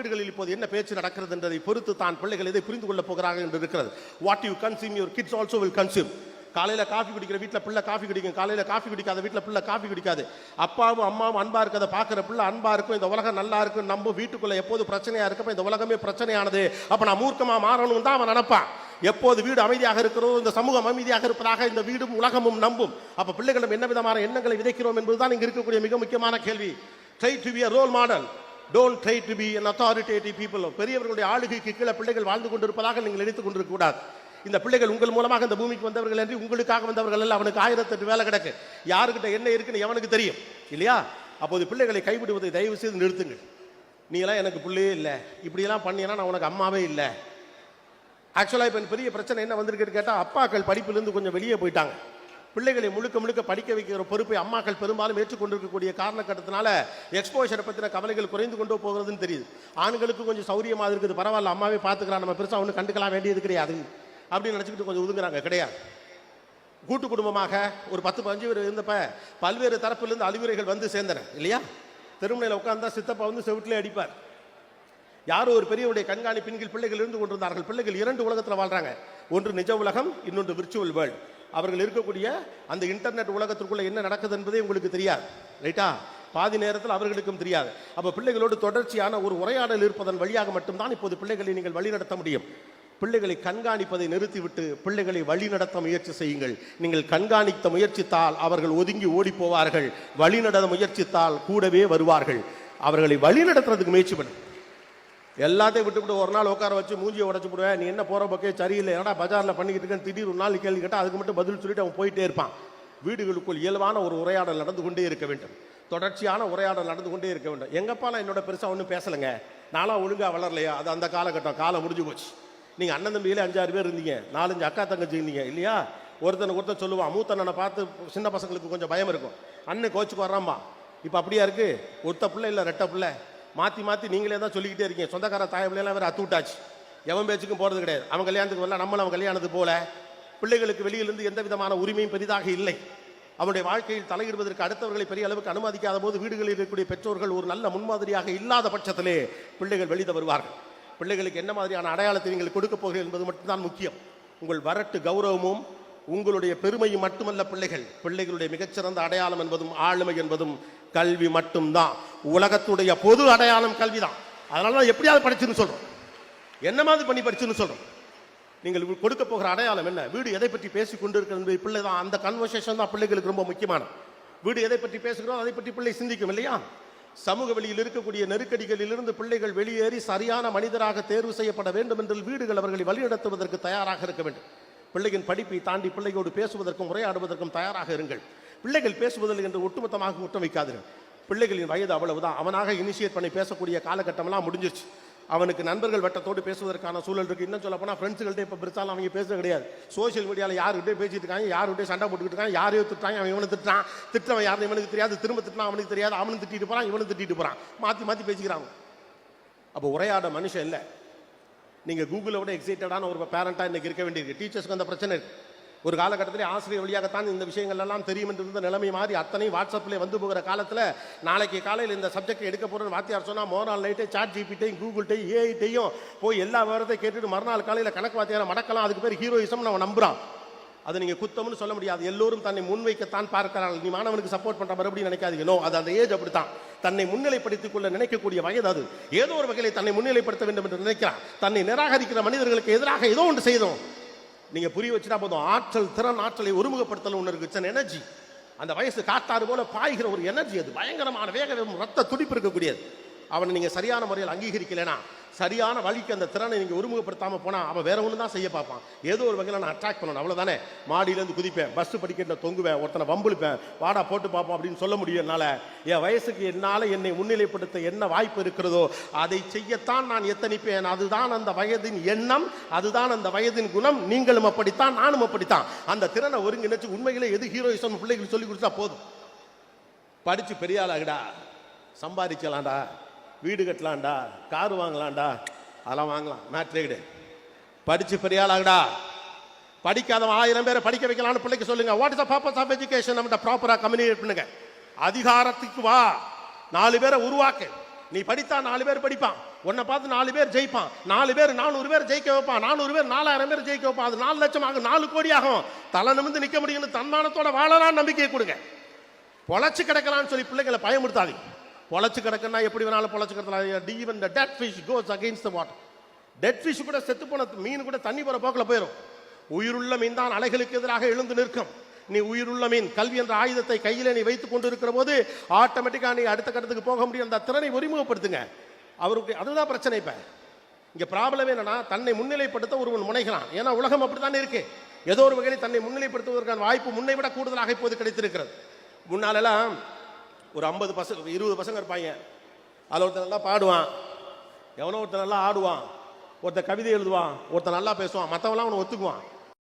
வீடுகளில் இப்போது என்ன பேச்சு நடக்கிறது என்றதை பொறுத்து தான் பிள்ளைகள் எதை புரிந்து கொள்ளப் போகிறார்கள் என்று இருக்கிறது. What you consume your kids also will consume காலையில் காஃபி குடிக்கிற வீட்டில் பிள்ளை காஃபி குடிக்கும். காலையில் காஃபி குடிக்காத வீட்டில் பிள்ளை காஃபி குடிக்காது. அப்பாவும் அம்மாவும் அன்பாக இருக்கிறத பார்க்குற பிள்ளை அன்பாக இருக்கும். இந்த உலகம் நல்லா இருக்கும். நம்ம வீட்டுக்குள்ளே எப்போது பிரச்சனையா இருக்கப்போ இந்த உலகமே பிரச்சனையானது. அப்போ நான் மூர்க்கமாக மாறணும் தான் அவன் நினப்பான். எப்போது வீடு அமைதியாக இருக்கிறதோ இந்த சமூகம் அமைதியாக இருப்பதாக இந்த வீடும் உலகமும் நம்பும். அப்போ பிள்ளைகளும் என்ன விதமான எண்ணங்களை விதைக்கிறோம் என்பதுதான் இங்கே இருக்கக்கூடிய மிக முக்கியமான கேள்வி. Try to be role model don't try to be an authoritative people. பெரியவர்களுடைய ஆளுகைக்கு கீழே பிள்ளைகள் வாழ்ந்து கொண்டிருப்பதாக நீங்கள் நினைத்துக் கொண்டிருக்கக்கூடாது. இந்த பிள்ளைகள் உங்கள் மூலமாக இந்த பூமிக்கு வந்தவர்கள் என்று உங்களுக்காக வந்தவர்கள் அல்ல. அவனுக்கு ஆயிரத்தெட்டு வேலை கிடக்கு. யாருக்கிட்ட என்ன இருக்குன்னு எவனுக்கு தெரியும்? இல்லையா? அப்போது பிள்ளைகளை கைவிடுவதை தயவு செய்து நிறுத்துங்கள். நீ எல்லாம் எனக்கு பிள்ளையே இல்லை. இப்படியெல்லாம் பண்ணினா நான் உனக்கு அம்மாவே இல்லை. ஆக்சுவலாக இப்போ பெரிய பிரச்சனை என்ன வந்திருக்குன்னு கேட்டால் அப்பாக்கள் படிப்புலேருந்து கொஞ்சம் வெளியே போயிட்டாங்க. பிள்ளைகளை முழுக்க முழுக்க படிக்க வைக்கிற பொறுப்பை அம்மாக்கள் பெரும்பாலும் ஏற்றுக்கொண்டிருக்கக்கூடிய காரணக்கட்டத்தினால எக்ஸ்போஷரை பற்றின கவலைகள் குறைந்து கொண்டு போகிறதுன்னு தெரியுது. ஆண்களுக்கு கொஞ்சம் சௌரியமாக இருக்குது பரவாயில்ல அம்மாவே பார்த்துக்கலாம் நம்ம பெருசாக ஒன்றும் கண்டுக்கலாம் வேண்டியது கிடையாது. அப்படின்னு நினச்சிக்கிட்டு கொஞ்சம் ஒதுங்குறாங்க கிடையாது. கூட்டு குடும்பமாக ஒரு பத்து பதினஞ்சு பேர் இருந்தப்ப பல்வேறு தரப்பிலிருந்து அறிவுரைகள் வந்து சேர்ந்தன இல்லையா? திருமணையில் உட்காந்தா சித்தப்பா வந்து செவிட்டிலே அடிப்பார். யாரோ ஒரு பெரியவருடைய கண்காணிப்பின் கீழ் பிள்ளைகள் இருந்து கொண்டிருந்தார்கள். பிள்ளைகள் இரண்டு உலகத்தில் வாழ்றாங்க. ஒன்று நிஜ உலகம் இன்னொன்று விர்ச்சுவல் வேர்ல்டு அவர்கள் இருக்கக்கூடிய அந்த இன்டர்நெட் உலகத்திற்குள்ள என்ன நடக்குது என்பதே உங்களுக்கு தெரியாது ரைட்டா பாதி நேரத்தில் அவர்களுக்கும் தெரியாது. அப்போ பிள்ளைகளோடு தொடர்ச்சியான ஒரு உரையாடல் இருப்பதன் வழியாக மட்டும்தான் இப்போது பிள்ளைகளை நீங்கள் வழிநடத்த முடியும். பிள்ளைகளை கண்காணிப்பதை நிறுத்திவிட்டு பிள்ளைகளை வழிநடத்த முயற்சி செய்யுங்கள். நீங்கள் கண்காணித்த முயற்சித்தால் அவர்கள் ஒதுங்கி ஓடி போவார்கள் வழிநடத்த முயற்சித்தால் கூடவே வருவார்கள். அவர்களை வழிநடத்துறதுக்கு முயற்சி பண்ணுங்கள். எல்லாத்தையும் விட்டுவிட்டு ஒரு நாள் உட்கார வச்சு மூஞ்சியை உடச்சு விடுவேன் நீ என்ன போகிற பக்கே சரியில்லை. ஏன்னா பஜாரில் பண்ணிக்கிட்டு இருக்கேன் திடீர் ஒரு நாள் கேள்வி கேட்டால் அதுக்கு மட்டும் பதில் சொல்லிட்டு அவன் போயிட்டே இருப்பான். வீடுகளுக்குள் இயல்பான ஒரு உரையாடல் நடந்து கொண்டே இருக்க வேண்டும். தொடர்ச்சியான உரையாடல் நடந்து கொண்டே இருக்க வேண்டும். எங்கப்பா என்னோட பெருசாக ஒன்றும் பேசலைங்க. நானும் ஒழுங்காக வளரலையா? அது அந்த காலகட்டம். காலம் முடிஞ்சு போச்சு. நீங்கள் அண்ணன் தம்பியிலே அஞ்சாறு பேர் இருந்தீங்க. நாலஞ்சு அக்கா தங்கச்சி இருந்தீங்க இல்லையா? ஒருத்தனுக்கு ஒருத்தன் சொல்லுவான். மூத்தண்ணனை பார்த்து சின்ன பசங்களுக்கு கொஞ்சம் பயம் இருக்கும். அண்ணன் கோச்சுக்கு வர்றாம்பா இப்போ அப்படியா இருக்குது ஒருத்த பிள்ளை இல்லை ரெட்ட பிள்ளை? மாற்றி மாற்றி நீங்களே தான் சொல்லிக்கிட்டே இருக்கீங்க. சொந்தக்கார தாய வேறு அத்து விட்டாச்சு. எவன் பேச்சுக்கும் போகிறது கிடையாது. அவன் கல்யாணத்துக்கு வரல நம்மளும் அவன் கல்யாணத்துக்கு போல பிள்ளைகளுக்கு வெளியிலிருந்து எந்த விதமான உரிமையும் பெரிதாக இல்லை. அவனுடைய வாழ்க்கையில் தலையிடுவதற்கு அடுத்தவர்களை பெரிய அளவுக்கு அனுமதிக்காத போது வீடுகளில் இருக்கக்கூடிய பெற்றோர்கள் ஒரு நல்ல முன்மாதிரியாக இல்லாத பட்சத்திலே பிள்ளைகள் வெளியே வருவார்கள். பிள்ளைகளுக்கு என்ன மாதிரியான அடையாளத்தை நீங்கள் கொடுக்க போகிறீர்கள் என்பது மட்டும்தான் முக்கியம். உங்கள் வரட்டு கௌரவமும் உங்களுடைய பெருமையும் மட்டுமல்ல பிள்ளைகள். பிள்ளைகளுடைய மிகச்சிறந்த அடையாளம் என்பதும் ஆளுமை என்பதும் கல்வி மட்டும்தான். உலகத்துடைய பொது அடையாளம் கல்விதான். அதனால தான் எப்படியாவது படிச்சுன்னு சொல்றோம். என்ன மாதிரி பண்ணி படிச்சுன்னு சொல்றோம்? நீங்கள் கொடுக்க போகிற அடையாளம் என்ன? வீடு எதை பற்றி பேசி கொண்டிருக்கிறது என்பது பிள்ளை தான். அந்த கன்வர்சேஷன் தான் பிள்ளைகளுக்கு ரொம்ப முக்கியமான. வீடு எதை பற்றி பேசுகிறோம்? அதை பற்றி பிள்ளை சிந்திக்கும் இல்லையா? சமூக வெளியில் இருக்கக்கூடிய நெருக்கடிகளிலிருந்து பிள்ளைகள் வெளியேறி சரியான மனிதராக தேர்வு செய்யப்பட வேண்டும் என்று வீடுகள் அவர்களை வழிநடத்துவதற்கு தயாராக இருக்க வேண்டும். பிள்ளையின் படிப்பை தாண்டி பிள்ளையோடு பேசுவதற்கும் உரையாடுவதற்கும் தயாராக இருங்கள். பிள்ளைகள் பேசுவதில் என்று ஒட்டுமொத்தமாக குற்றம் வைக்காதீர்கள். பிள்ளைகளின் வயது அவ்வளவுதான். அவனாக இனிஷியேட் பண்ணி பேசக்கூடிய காலகட்டமெல்லாம் முடிஞ்சிருச்சு. அவனுக்கு நண்பர்கள் வட்டத்தோடு பேசுவதற்கான சூழல் இருக்கு. இன்னும் சொல்ல போனால் ஃப்ரெண்ட்ஸுகள்ட்ட இப்போ பெருசாலும் அவங்க பேச கிடையாது. சோஷியல் மீடியாவில் யாருக்கிட்டே பேசிட்டு இருக்காங்க யாருக்கிட்டே சண்டை போட்டுக்கிட்டு இருக்காங்க யாரையோ திட்டாங்க அவன் இவனை திட்டான் திட்டவன் யாரும் இவனுக்கு தெரியாது. திரும்ப திட்டினா அவனுக்கு தெரியாது. அவனும் திட்டிட்டு போகிறான் இவனும் திட்டிட்டு போறான். மாற்றி மாற்றி பேசிக்கிறாங்க. அப்போ உரையாட மனுஷன் இல்லை. நீங்கள் கூகுளை விட எக்ஸைட்டடான ஒரு பேரண்டாக இன்னைக்கு இருக்க வேண்டியிருக்கு. டீச்சர்ஸ்க்கு அந்த பிரச்சனை இருக்குது ஒரு காலகட்டத்திலே ஆசிரியர் வழியாகத்தான் இந்த விஷயங்கள் எல்லாம் தெரியும் என்று இருந்த நிலைமை மாறி அத்தனை வாட்ஸ்அப்பில் வந்து போகிற காலத்தில் நாளைக்கு காலையில் இந்த சப்ஜெக்ட் எடுக்க போகிறேன்னு வாத்தியார் சொன்னால் மோனால் நைட்டே சாட் ஜிபிட்டையும் கூகுள்டையும் ஏஐட்டையும் போய் எல்லா விவரத்தையும் கேட்டுட்டு மறுநாள் காலையில் கணக்கு வாத்தியாரை மடக்கலாம். அதுக்கு பேர் ஹீரோயிசம் நம்ம நம்புறான். அது நீங்க குத்தம்னு சொல்ல முடியாது. எல்லோரும் தன்னை முன்வைக்கத்தான் பார்க்கிறார்கள். நீ மாணவனுக்கு சப்போர்ட் பண்ற மறுபடியும் நினைக்காதீங்க. நோ அது அந்த ஏஜ் அப்படித்தான். தன்னை முன்னிலைப்படுத்திக் கொள்ள நினைக்கக்கூடிய வயது அது. ஏதோ ஒரு வகையில் தன்னை முன்னிலைப்படுத்த வேண்டும் என்று நினைக்கிறான். தன்னை நிராகரிக்கிற மனிதர்களுக்கு எதிராக ஏதோ ஒன்று செய்தோம். நீங்க புரிய வச்சுட்டா போதும். ஆற்றல் திறன் ஆற்றலை ஒருமுகப்படுத்தல் ஒன்று இருக்கு. எனர்ஜி அந்த வயசு காத்தாறு போல பாய்கிற ஒரு எனர்ஜி அது. பயங்கரமான வேக ரத்த துடிப்பு இருக்கக்கூடியது. அவனை நீங்கள் சரியான முறையில் அங்கீகரிக்கலைனா சரியான வழிக்கு அந்த திறனை நீங்கள் ஒருமுகப்படுத்தாமல் போனால் அவன் வேற ஒன்று தான் செய்ய பார்ப்பான். ஏதோ ஒரு வகையில் நான் அட்ராக்ட் பண்ணணும் அவ்வளோதானே மாடியிலேருந்து குதிப்பேன் பஸ் படிக்கட்டில் தொங்குவேன் ஒருத்தனை வம்புழுப்பேன் வாடா போட்டு பார்ப்போம் அப்படின்னு சொல்ல முடியும் என்னால் என் வயசுக்கு என்னால் என்னை முன்னிலைப்படுத்த என்ன வாய்ப்பு இருக்கிறதோ அதை செய்யத்தான் நான் எத்தனிப்பேன். அதுதான் அந்த வயதின் எண்ணம் அதுதான் அந்த வயதின் குணம். நீங்களும் அப்படித்தான் நானும் அப்படித்தான். அந்த திறனை ஒருங்கிணைச்சு உண்மையிலே எது ஹீரோயிசம் பிள்ளைகளுக்கு சொல்லி கொடுத்தா போதும். படித்து பெரிய ஆளாகடா சம்பாதிக்கலாம்டா. வீடு கட்டலாம்டா கார் வாங்கலாம்டா. அதெல்லாம் வாங்கலாம் மேட்ரே கிடையாது. படிச்சு பெரிய ஆளாகடா. படிக்காதவன் ஆயிரம் பேரை படிக்க வைக்கலாம்னு பிள்ளைக்கு சொல்லுங்க. What is the purpose of education நம்ம ப்ராப்பராக கம்யூனிகேட் பண்ணுங்க. அதிகாரத்துக்கு வா. நாலு பேரை உருவாக்கு. நீ படித்தா நாலு பேர் படிப்பான். உன்னை பார்த்து நாலு பேர் ஜெயிப்பான். நாலு பேர் நானூறு பேர் ஜெயிக்க வைப்பான். நானூறு பேர் நாலாயிரம் பேர் ஜெயிக்க வைப்பான். அது நாலு லட்சம் ஆகும் நாலு கோடி ஆகும். தலை நிமிந்து நிற்க முடியும்னு தன்மானத்தோட வாழலாம் நம்பிக்கையை கொடுங்க. பொழைச்சு கிடக்கலாம்னு சொல்லி பிள்ளைங்களை பயமுறுத்தாதீங்க. பொழைச்சு கிடக்குன்னா எப்படி வேணாலும் பொழைச்சு கிடக்கலாம். Even the dead fish goes against the water dead fish கூட செத்து போன மீன் கூட தண்ணி போகிற போக்கில் போயிடும் உயிருள்ள மீன் தான் அலைகளுக்கு எதிராக எழுந்து நிற்கும். நீ உயிருள்ள மீன் கல்வி என்ற ஆயுதத்தை கையில் நீ வைத்து கொண்டு இருக்கிற போது ஆட்டோமேட்டிக்காக நீ அடுத்த கட்டத்துக்கு போக முடியும். அந்த திறனை ஒருமுகப்படுத்துங்க. அவருக்கு அதுதான் பிரச்சனை இப்போ. இங்கே ப்ராப்ளம் என்னன்னா தன்னை முன்னிலைப்படுத்த ஒருவன் முனைகிறான். ஏன்னா உலகம் அப்படித்தானே இருக்கு. ஏதோ ஒரு வகையில் தன்னை முன்னிலைப்படுத்துவதற்கான வாய்ப்பு முன்னை விட கூடுதலாக இப்போது கிடைத்திருக்கிறது. முன்னாலெல்லாம் ஒரு ஐம்பது பசங்க இருபது பசங்க இருப்பாங்க. அதில் ஒருத்தன் நல்லா பாடுவான். எவனோ ஒருத்தன் நல்லா ஆடுவான். ஒருத்தன் கவிதை எழுதுவான். ஒருத்தன் நல்லா பேசுவான். மற்றவெல்லாம் அவனை ஒத்துக்குவான்.